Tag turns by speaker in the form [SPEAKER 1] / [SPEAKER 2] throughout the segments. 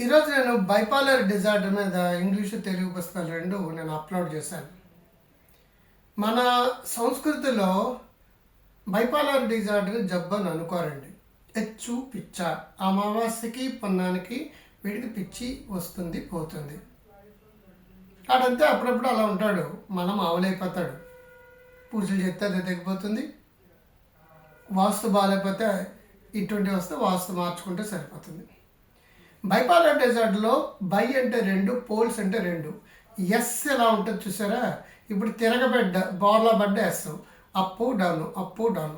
[SPEAKER 1] ఈరోజు నేను bipolar disorder మీద ఇంగ్లీషు తెలుగు పుస్తకాలు రెండు నేను అప్లోడ్ చేశాను. మన సంస్కృతిలో బైపాలర్ డిజార్డర్ జబ్బు అని అనుకోరండి. హెచ్చు పిచ్చ. అమావాస్యకి పొన్నానికి వీడికి పిచ్చి వస్తుంది పోతుంది. ఆడంతే అప్పుడప్పుడు అలా ఉంటాడు. మనం ఆవులైపోతాడు పూజలు చేస్తే అది తగ్గిపోతుంది వాస్తు బాగాలేకపోతే ఇటువంటి వస్తే వాస్తు మార్చుకుంటే సరిపోతుంది. బైపాలర్ డెజర్ట్లో బై అంటే రెండు పోల్స్ అంటే రెండు. ఎస్ ఎలా ఉంటుంది చూసారా? ఇప్పుడు తిరగబడ్డ బోర్లా పడ్డ ఎస్. అప్పు డౌన్ అప్పు డౌన్.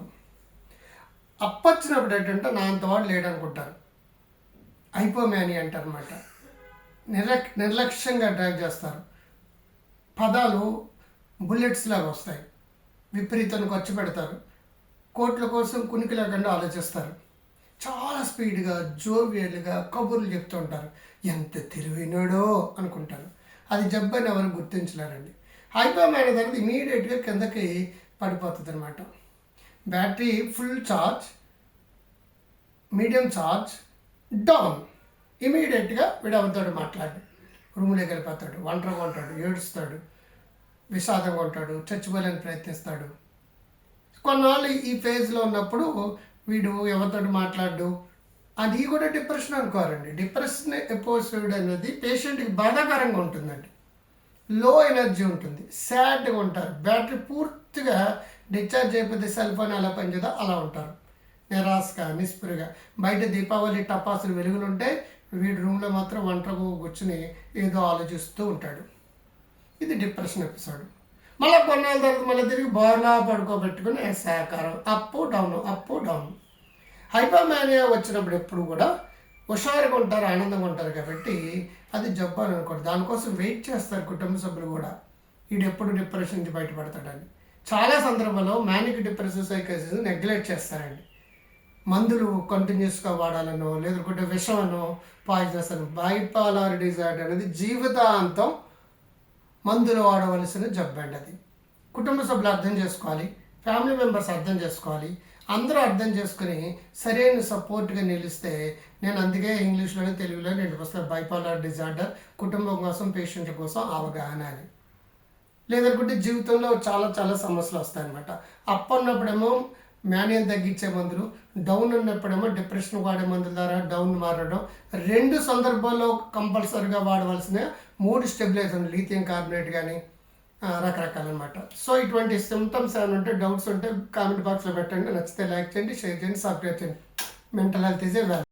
[SPEAKER 1] అప్ వచ్చినప్పుడు ఏంటంటే నా అంతవాడు లేడనుకుంటారు. అయిపోమేని అంటారనమాట నిర్లక్ నిర్లక్ష్యంగా డ్రైవ్ చేస్తారు. పదాలు బుల్లెట్స్ లాగా వస్తాయి. విపరీతానికి ఖర్చు పెడతారు. కోట్ల కోసం కునికి లేకుండా ఆలోచిస్తారు. చాలా స్పీడ్గా జోవియల్గా కబుర్లు చెప్తూ ఉంటారు. ఎంత తెలివైనడో అనుకుంటారు. అది జబ్బు అని ఎవరు గుర్తించలేరండి. హైపోమ్యాన్ తర్వాత ఇమీడియట్గా కిందకి పడిపోతుంది అనమాట battery full charge medium charge down. ఇమీడియట్గా వీడు ఎవరితోటి మాట్లాడి రూములోకి వెళ్ళిపోతాడు ఒంటరిగా ఉంటాడు ఏడుస్తాడు విషాదంగా ఉంటాడు చచ్చిపోలేని ప్రయత్నిస్తాడు. కొన్నాళ్ళు ఈ ఫేజ్లో ఉన్నప్పుడు వీడు ఎవరితో మాట్లాడు అది కూడా డిప్రెషన్ అనుకోరండి డిప్రెషన్ ఎపోసైడ్ అనేది పేషెంట్కి బాధాకరంగా ఉంటుందండి. లో ఎనర్జీ ఉంటుంది. సాడ్గా ఉంటారు. బ్యాటరీ పూర్తిగా డిశ్చార్జ్ అయిపోతే సెల్ ఫోన్ ఎలా పనిచేదో అలా ఉంటారు. నిరాశగా నిస్పృగా బయట దీపావళి టపాసులు వెలుగులుంటే వీడి రూమ్లో మాత్రం వంటకు కూర్చుని ఏదో ఆలోచిస్తూ ఉంటాడు. ఇది డిప్రెషన్ ఎపిసోడ్. మళ్ళీ కొన్నాళ్ళ తర్వాత మళ్ళీ తిరిగి బోర్లా పడుకోబెట్టుకుని సహకారం అప్పు డౌన్ అప్పు డౌన్ హైపోమానియా వచ్చినప్పుడు ఎప్పుడు కూడా హుషారుగా ఉంటారు ఆనందంగా ఉంటారు కాబట్టి అది జబ్బు అని అనుకోండి. దానికోసం వెయిట్ చేస్తారు కుటుంబ సభ్యులు కూడా. వీడు ఎప్పుడు డిప్రెషన్ నుంచి బయటపడతాడని. చాలా సందర్భాల్లో మ్యానిక్ డిప్రెసివ్ సైకసిస్ నెగ్లెక్ట్ చేస్తారండి. మందులు కంటిన్యూస్గా వాడాలనో లేదంటే విషమనో పాయిజనస్ అని బైపాలర్ డిజార్డర్ అనేది జీవితాంతం మందులు వాడవలసిన జబ్బండి అది. కుటుంబ సభ్యులు అర్థం చేసుకోవాలి ఫ్యామిలీ మెంబర్స్ అర్థం చేసుకోవాలి అందరూ అర్థం చేసుకుని సరైన సపోర్ట్గా నిలిస్తే నేను అందుకే ఇంగ్లీష్లోనే తెలుగులో రెండు పుస్తకాలు బైపాలర్ డిజార్డర్ కుటుంబం కోసం పేషెంట్ల కోసం అవగాహన అని లేదనుకుంటే జీవితంలో చాలా చాలా సమస్యలు వస్తాయన్నమాట. అప్ ఉన్నప్పుడేమో మ్యానియం తగ్గించే మందులు డౌన్ ఉన్నప్పుడేమో డిప్రెషన్ వాడే మందుల ద్వారా డౌన్ మారడం. రెండు సందర్భాల్లో కంపల్సరీగా వాడవలసిన మూడు స్టెబిలైజర్ లీథియం కార్బోనేట్ కానీ రకరకాలన్నమాట. సో ఇటువంటి సిమ్టమ్స్ ఏమైనా ఉంటే డౌట్స్ ఉంటే కామెంట్ బాక్స్లో పెట్టండి. నచ్చితే లైక్ చేయండి షేర్ చేయండి సబ్స్క్రైబ్ చేయండి. Mental health is a